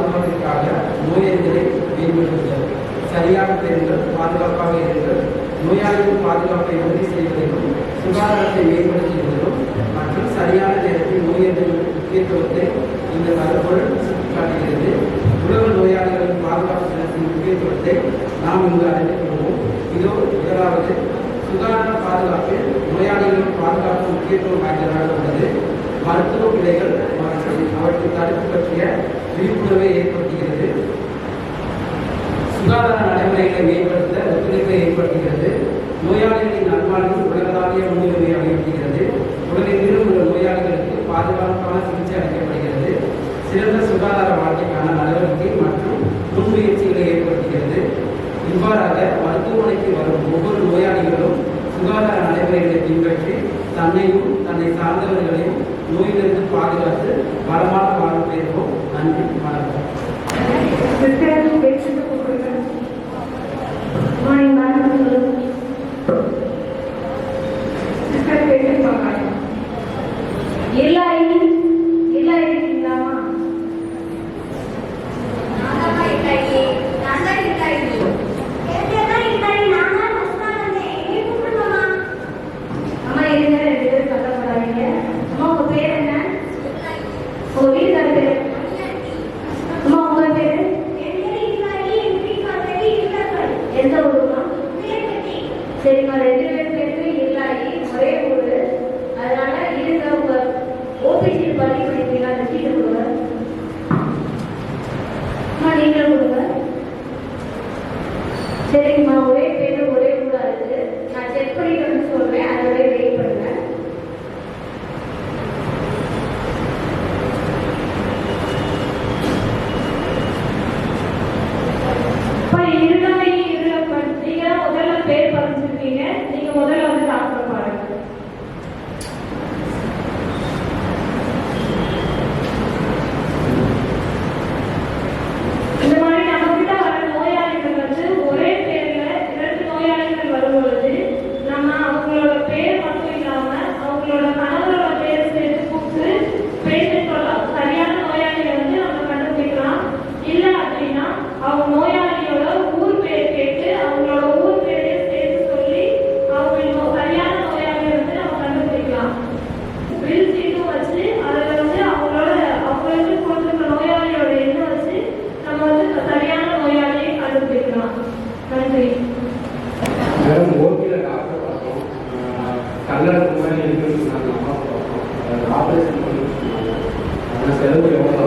பாதுகாப்பிற்காக நோயறிதலை மேம்படுத்துதல் சரியாக தேர்தல் பாதுகாப்பாக இருங்கள் நோயாளியின் பாதுகாப்பை உறுதி செய்வதிலும் சுகாதாரத்தை மேம்படுத்துவதிலும் மற்றும் சரியான நேரத்தில் நோயறிதல் முக்கியத்துவத்தை இந்த கருப்பொருள் சுட்டிக்காட்டுகிறது. உலக நோயாளிகளின் பாதுகாப்பு தினத்தின் முக்கியத்துவத்தை நாம் இங்கு அறிவிக்கிறோம் இதோ முதலாவது சுகாதார பாதுகாப்பில் நோயாளிகளின் பாதுகாப்பு முக்கியத்துவம் வாய்ந்ததாக உள்ளது. மருத்துவ பிழைகள் மற்றும் அவற்றின் தடுப்பு பற்றிய விழிப்புணர்வை ஏற்படுத்துகிறது. சுகாதார நடைமுறைகளை மேம்படுத்த ஒத்துழைப்பை ஏற்படுத்துகிறது. நோயாளிகளின் நல்வாழ்வு உலகளாவிய முன்னுரிமை அளிக்கப்படுகிறது உலகெங்கிலும் உள்ள நோயாளிகளுக்கு பாதுகாப்பான சிகிச்சை அளிக்கப்படுகிறது. சிறந்த சுகாதார வாழ்க்கைக்கான நடவடிக்கை மற்றும் முன்முயற்சிகளை ஏற்படுத்துகிறது. இவ்வாறாக மருத்துவமனைக்கு வரும் ஒவ்வொரு நோயாளிகளும் சுகாதார நடைமுறைகளை பின்பற்றி தன்னையும் தன்னை சார்ந்தவர்களையும் நோயிலிருந்து பாதுகாத்து வளமான పేరుతో అన్ని మనం கையில் கொடுங்க சரிங்கம்மா ஒரே பொழுது Mr. Leo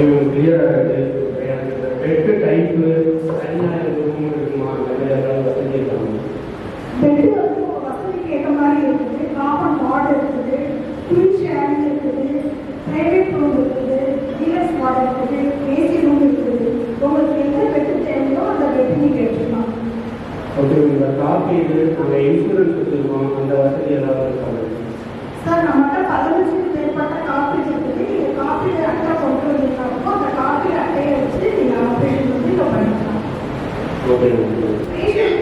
de lo pregunto.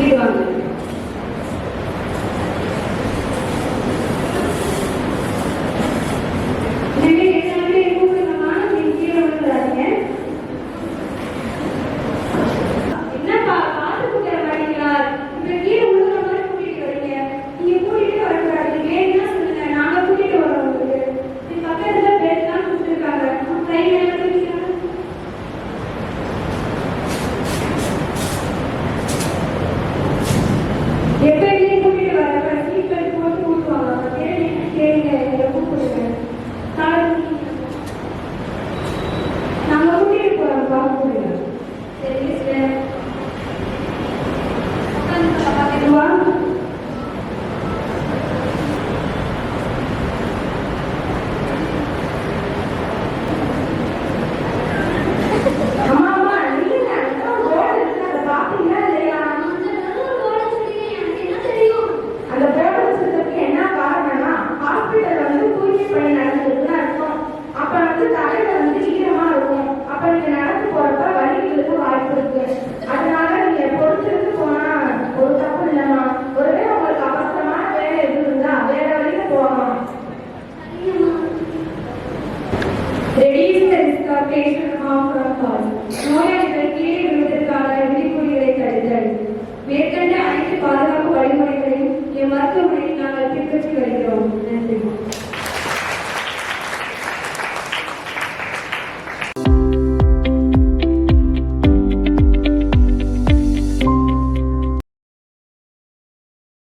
这个